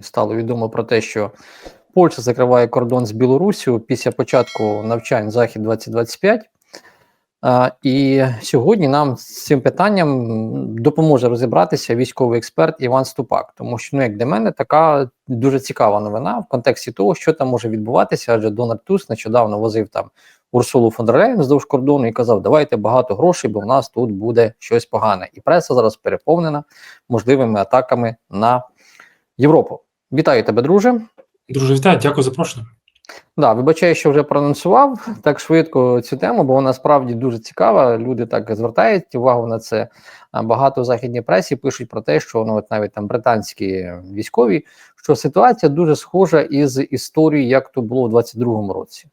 стало відомо про те, що Польща закриває кордон з Білорусію після початку навчань Захід 2025. А, і сьогодні нам з цим питанням допоможе розібратися військовий експерт Іван Ступак, тому що ну, як для мене, така дуже цікава новина в контексті того, що там може відбуватися, адже Дональд Туск нещодавно возив там Урсулу фон дер вздовж кордону і казав: Давайте багато грошей, бо в нас тут буде щось погане. І преса зараз переповнена можливими атаками на Європу. Вітаю тебе, друже. Друже, вітаю, дякую за запрошення. Да, вибачаю, що вже проанонсував так швидко цю тему, бо вона справді дуже цікава. Люди так звертають увагу на це. Багато в західній пресі пишуть про те, що ну от навіть там британські військові, що ситуація дуже схожа із історією, як то було в 22-му році.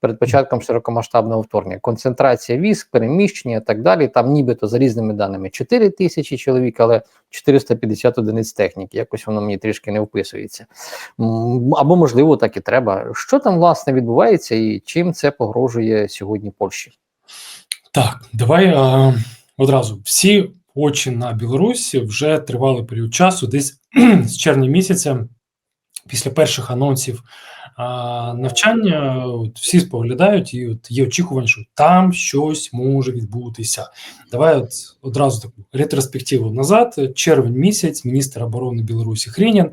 Перед початком широкомасштабного вторгнення, концентрація військ, переміщення і так далі. Там, нібито за різними даними 4 тисячі чоловік, але 450 одиниць техніки. Якось воно мені трішки не вписується. Або можливо так і треба. Що там власне відбувається, і чим це погрожує сьогодні Польщі? Так, давай е, одразу. Всі очі на Білорусі вже тривали період часу, десь з червня місяця, після перших анонсів навчання. От, всі споглядають, і от є очікування, що там щось може відбутися. Давай от одразу таку ретроспективу назад. Червень місяць, міністр оборони Білорусі Хрінін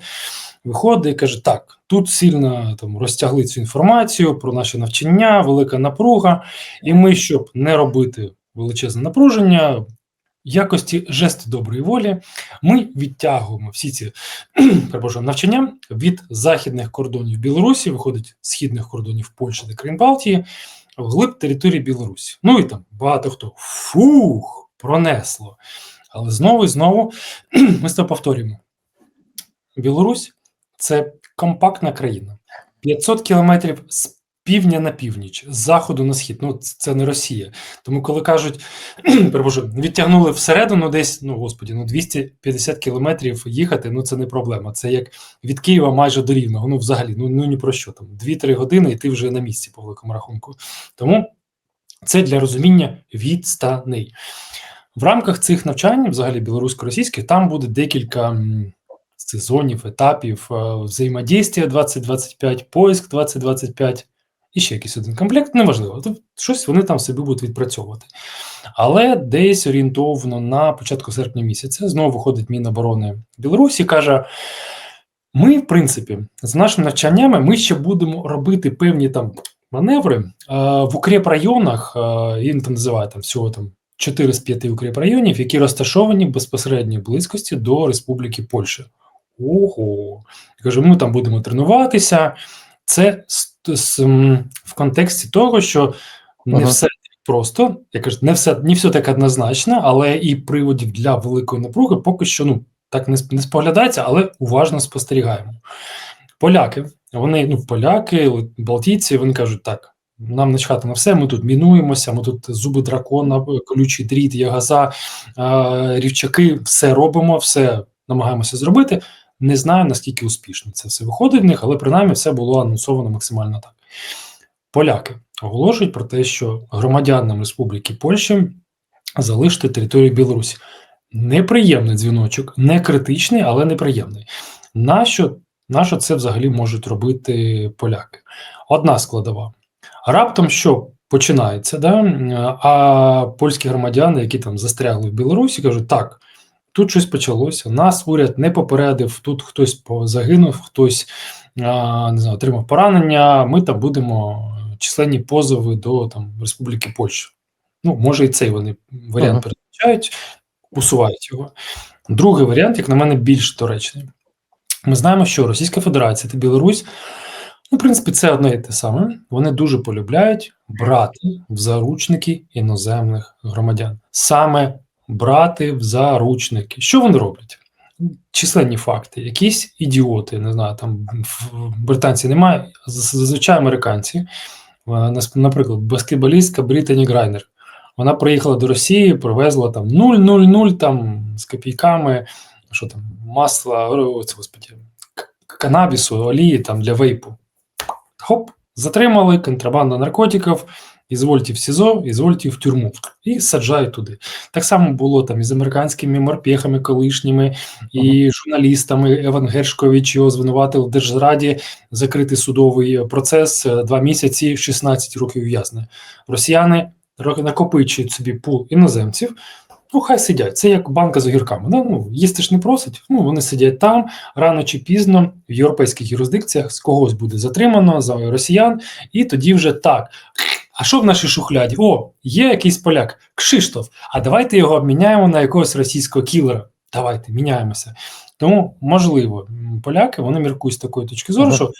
виходить і каже: так, тут сильно там розтягли цю інформацію про наше навчання, велика напруга, і ми, щоб не робити величезне напруження. Якості жесту доброї волі ми відтягуємо всі ці навчання від західних кордонів Білорусі, виходить східних кордонів Польщі та країн Балтії, вглиб території Білорусі. Ну і там багато хто фух, пронесло. Але знову і знову ми це повторюємо: Білорусь це компактна країна. 500 кілометрів з півдня на північ, з заходу на схід. Ну, це не Росія. Тому, коли кажуть, перепрошую, відтягнули всередину десь, ну господі, ну 250 кілометрів їхати, ну це не проблема. Це як від Києва майже до Рівного. Ну, взагалі, ну, ну ні про що там. 2-3 години, і ти вже на місці по великому рахунку. Тому це для розуміння відстаней. В рамках цих навчань, взагалі білорусько-російських, там буде декілька сезонів, етапів взаємодійствия 2025, поиск 2025 і ще якийсь один комплект, неважливо. Тобто щось вони там собі будуть відпрацьовувати. Але десь орієнтовно на початку серпня місяця знову виходить Міноборони Білорусі і каже: ми, в принципі, з нашими навчаннями ми ще будемо робити певні там маневри е, в укрепрайонах, е, він там називає там всього там 4 з 5 укрепрайонів, які розташовані в безпосередній близькості до Республіки Польща. Ого, каже, ми там будемо тренуватися. Це в контексті того, що не Ага. все просто, я кажу, не все, не все так однозначно, але і приводів для великої напруги поки що ну, так не, не споглядається, але уважно спостерігаємо. Поляки, вони, ну, поляки, балтійці, вони кажуть, так. Нам начхати на все, ми тут мінуємося, ми тут зуби дракона, колючий дріт, ягаза, е, рівчаки, все робимо, все намагаємося зробити. Не знаю, наскільки успішно це все виходить в них, але принаймні все було анонсовано максимально так. Поляки оголошують про те, що громадянам Республіки Польщі залишити територію Білорусі. Неприємний дзвіночок, не критичний, але неприємний. Нащо, нащо це взагалі можуть робити поляки? Одна складова. Раптом що починається, да? а польські громадяни, які там застрягли в Білорусі, кажуть, так, тут щось почалося. Нас уряд не попередив, тут хтось загинув, хтось не знаю, отримав поранення. Ми там будемо численні позови до там Республіки Польща. Ну, може, і цей вони варіант Ага. передбачають, усувають його. Другий варіант, як на мене, більш доречний. Ми знаємо, що Російська Федерація та Білорусь, ну, в принципі, це одне і те саме. Вони дуже полюбляють брати в заручники іноземних громадян. Саме брати в заручники. Що вони роблять? Численні факти, якісь ідіоти, не знаю, там британці немає, зазвичай американці. Наприклад, баскетболістка Брітані Грайнер. Вона приїхала до Росії, привезла там 0,00 там з копійками, що там, масла, о, це, господі, канабісу, олії там для вейпу. Хоп, затримали, контрабанда наркотиків, ізвольте в СІЗО, ізвольте в тюрму і саджають туди. Так само було там із американськими морпехами колишніми і журналістами. Еван Гершкович його звинуватив в держзраді, закритий судовий процес, е, два місяці, 16 років ув'язнення. Росіяни накопичують собі пул іноземців. Ну, хай сидять. Це як банка з огірками. Да? Ну, їсти ж не просить. Ну, вони сидять там, рано чи пізно в європейських юрисдикціях з когось буде затримано за росіян, і тоді вже так. А що в нашій шухляді? О, є якийсь поляк, Кшиштоф. А давайте його обміняємо на якогось російського кілера. Давайте міняємося. Тому, можливо, поляки вони міркують з такої точки зору, Ага. що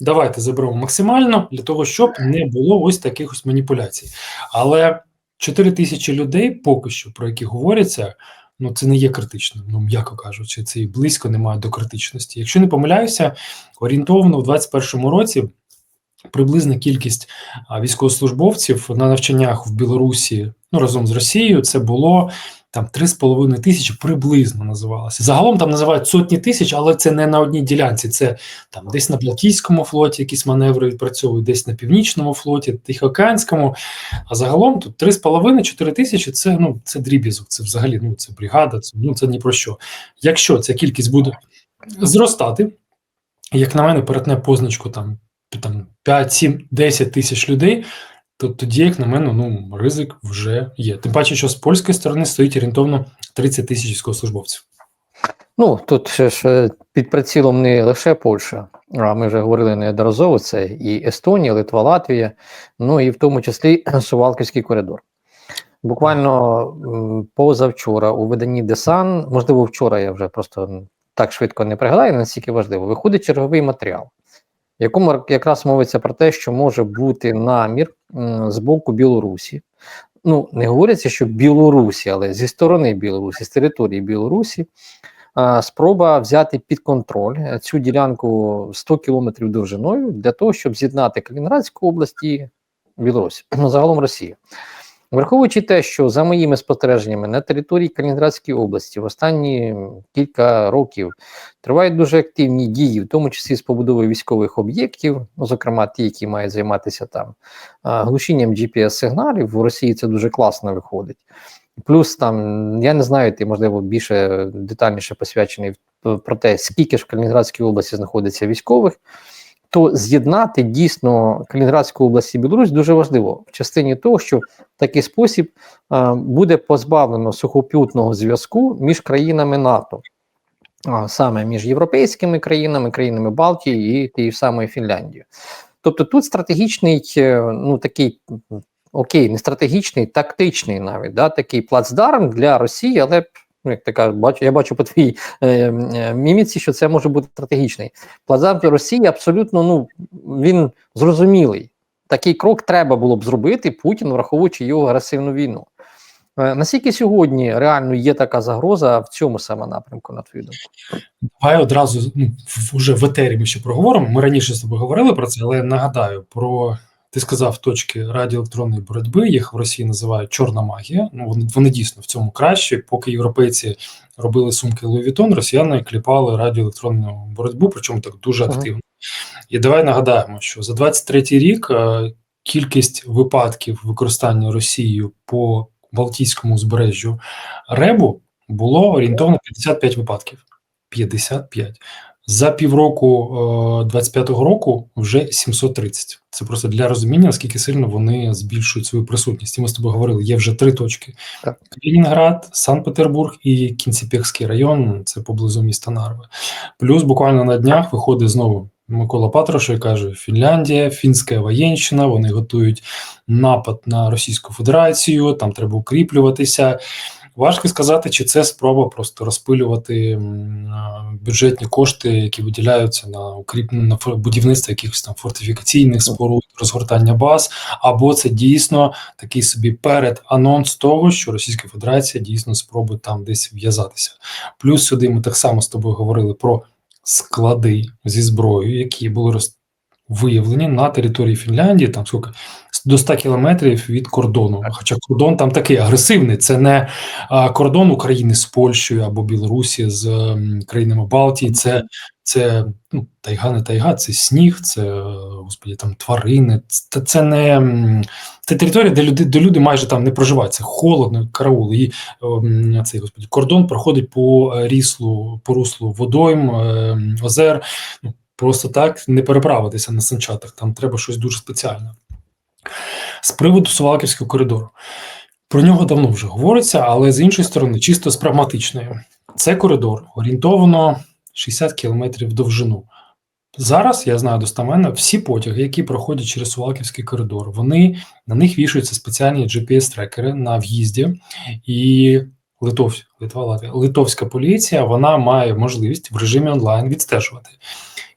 давайте заберемо максимально для того, щоб не було ось таких ось маніпуляцій. Але 4 тисячі людей, поки що, про які говоряться, ну це не є критичним, ну м'яко кажучи, це і близько немає до критичності. Якщо не помиляюся, орієнтовно в 2021 році приблизна кількість військовослужбовців на навчаннях в Білорусі ну разом з Росією це було там 3,5 тисячі приблизно називалося. Загалом там називають сотні тисяч, але це не на одній ділянці. Це там десь на Балтійському флоті якісь маневри відпрацьовують, десь на північному флоті, Тихоокеанському. А загалом тут 3,5-4 тисячі це ну це дріб'язок, це взагалі ну це бригада, це ну це ні про що. Якщо ця кількість буде зростати, як на мене, перетне позначку там, там 5, 7, 10 тисяч людей, то тоді, як на мене, ну ризик вже є. Тим паче, що з польської сторони стоїть орієнтовно 30 тисяч військовослужбовців. Ну тут ж е, під прицілом не лише Польща, а ми вже говорили неодноразово. Це і Естонія, Литва, Латвія, ну і в тому числі Сувалківський коридор. Буквально позавчора у виданні Десан, можливо, вчора я вже просто так швидко не пригадаю, наскільки важливо, виходить черговий матеріал, в якому якраз мовиться про те, що може бути намір з боку Білорусі. Ну, не говориться, що Білорусі, але зі сторони Білорусі, з території Білорусі, спроба взяти під контроль е, цю ділянку 100 кілометрів довжиною для того, щоб з'єднати Калінінградську область і Білорусь, ну загалом Росію. Враховуючи те, що за моїми спостереженнями на території Калінінградської області в останні кілька років тривають дуже активні дії, в тому числі з побудовою військових об'єктів, ну, зокрема ті, які мають займатися там глушінням GPS-сигналів, в Росії це дуже класно виходить. Плюс там, я не знаю, ти можливо більше детальніше посвячений про те, скільки ж в Калінінградській області знаходиться військових, то з'єднати дійсно Калінінградську область і Білорусь дуже важливо в частині того, що в такий спосіб а, буде позбавлено сухопутного зв'язку між країнами НАТО, а, саме між європейськими країнами, країнами Балтії і тією самою Фінляндією. Тобто тут стратегічний, е, ну такий окей, не стратегічний, тактичний навіть да, такий плацдарм для Росії, але ну, як така бачу, я бачу по твоїй е, е, міміці, що це може бути стратегічний. Плацдарм для Росії абсолютно ну він зрозумілий. Такий крок треба було б зробити Путін, враховуючи його агресивну війну. Е, Наскільки сьогодні реально є така загроза в цьому саме напрямку, на твою думку? Давай одразу ну, вже в етері ми ще проговоримо. Ми раніше з тобою говорили про це, але нагадаю про ти сказав точки радіоелектронної боротьби. Їх в Росії називають чорна магія. Ну вони, вони дійсно в цьому кращі. Поки європейці робили сумки Louis Vuitton, росіяни кліпали радіоелектронну боротьбу, причому так дуже активно. І давай нагадаємо, що за 23 рік е, кількість випадків використання Росією по Балтійському узбережжю РЕБу було орієнтовно 55 випадків. 55. За півроку е, 25-го року вже 730. Це просто для розуміння, наскільки сильно вони збільшують свою присутність. І ми з тобою говорили, є вже три точки: Так. Калінінград, Санкт-Петербург і Кінціпекський район, це поблизу міста Нарви. Плюс буквально на днях виходить знову Микола Патрош і каже: Фінляндія, фінська воєнщина, вони готують напад на Російську Федерацію, там треба укріплюватися. Важко сказати, чи це спроба просто розпилювати бюджетні кошти, які виділяються на укріплення на будівництво якихось там фортифікаційних споруд, розгортання баз, або це дійсно такий собі перед анонс того, що Російська Федерація дійсно спробує там десь в'язатися. Плюс сюди ми так само з тобою говорили про склади зі зброєю, які були роз... виявлені на території Фінляндії, там скільки до 100 кілометрів від кордону. Хоча кордон там такий агресивний. Це не кордон України з Польщею або Білорусі з м, країнами Балтії. Це, це ну, тайга, не тайга, це сніг, це е, господі, там тварини. Це, це не це територія, де люди, де люди майже там не проживають. Це холодно, караул. І ем, цей господі, кордон проходить по е, ріслу, по руслу водойм, озер. Ну, просто так не переправитися на санчатах. Там треба щось дуже спеціальне. З приводу Сувалківського коридору. Про нього давно вже говориться, але з іншої сторони, чисто з прагматичної, це коридор орієнтовано 60 кілометрів довжину. Зараз я знаю достаменно всі потяги, які проходять через Сувалківський коридор, вони на них вішаються спеціальні GPS-трекери на в'їзді, і Литов, Литва, Латвія, литовська поліція вона має можливість в режимі онлайн відстежувати.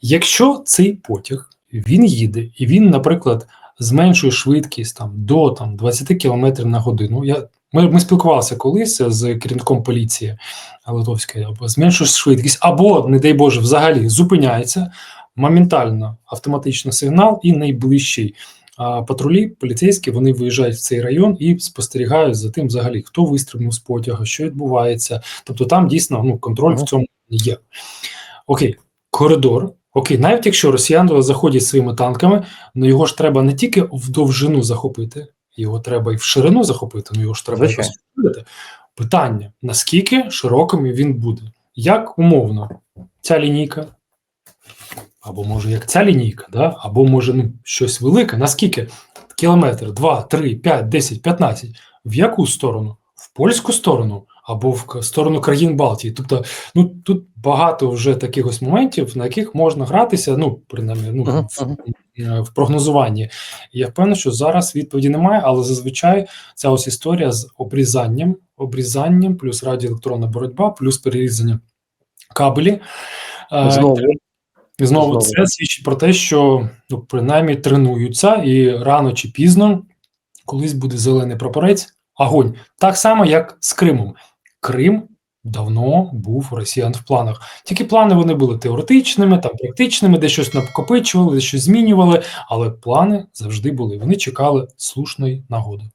Якщо цей потяг він їде і він, наприклад, зменшує швидкість там до там 20 км на годину. Я ми, ми спілкувалися колись з керівником поліції Литовської, або зменшує швидкість, або, не дай Боже, взагалі зупиняється моментально автоматично сигнал, і найближчий а, патрулі поліцейські вони виїжджають в цей район і спостерігають за тим, взагалі, хто вистрибнув з потяга, що відбувається. Тобто там дійсно ну, контроль в цьому є. Окей, коридор. Окей, навіть якщо росіяни заходять своїми танками, ну його ж треба не тільки в довжину захопити, його треба і в ширину захопити, ну його ж треба якось. Питання: наскільки широким він буде? Як умовно, ця лінійка, або може як ця лінійка, да? або може ну, щось велике, наскільки? Кілометр, 2, 3, 5, 10, 15. В яку сторону? В польську сторону або в сторону країн Балтії. Тобто, ну тут багато вже таких ось моментів, на яких можна гратися, ну, принаймні, ну, Мгм, в, е, в прогнозуванні. Я впевнений, що зараз відповіді немає, але зазвичай ця ось історія з обрізанням, обрізанням, плюс радіоелектронна боротьба, плюс перерізання кабелі. е, Знову. і знову Знову. це свідчить про те, що ну, принаймні тренуються, і рано чи пізно колись буде зелений прапорець, огонь. Так само, як з Кримом. Крим давно був у росіян в планах. Тільки плани вони були теоретичними, там практичними, де щось накопичували, де щось змінювали, але плани завжди були. Вони чекали слушної нагоди.